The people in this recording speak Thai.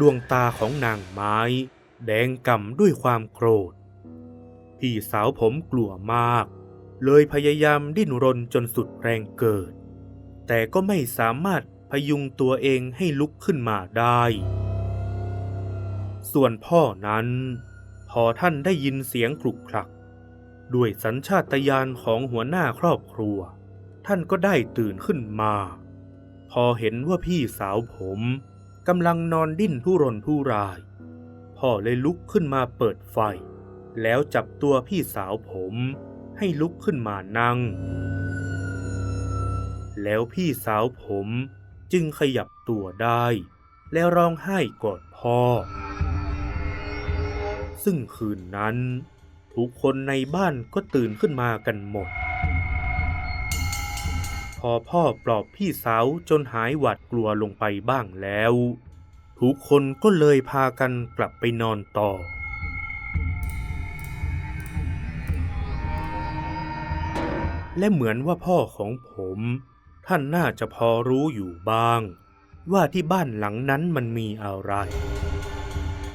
ดวงตาของนางไม้ แดงก่ำด้วยความโกรธ พี่สาวผมกลัวมาก เลยพยายามดิ้นรนจนสุดแรงเกิด แต่ก็ไม่สามารถพยุงตัวเองให้ลุกขึ้นมาได้ ส่วนพ่อนั้น พอท่านได้ยินเสียงคลุกคลัก ด้วยสัญชาตญาณของหัวหน้าครอบครัว ท่านก็ได้ตื่นขึ้นมา พอเห็นว่าพี่สาวผม กำลังนอนดิ้นทุรนทุราย พ่อเลยลุกขึ้นมาเปิดไฟ แล้วจับตัวพี่สาวผมให้ลุกขึ้นมานั่ง แล้วพี่สาวผมจึงขยับตัวได้ แล้วร้องไห้กอดพ่อ ซึ่งคืนนั้น ทุกคนในบ้านก็ตื่นขึ้นมากันหมด พอพ่อปลอบพี่สาวจนหายหวาดกลัวลงไปบ้างแล้ว ทุกคนก็เลยพากันกลับไปนอนต่อ และเหมือนว่าพ่อของผม ท่านน่าจะพอรู้อยู่บ้าง ว่าที่บ้านหลังนั้นมันมีอะไร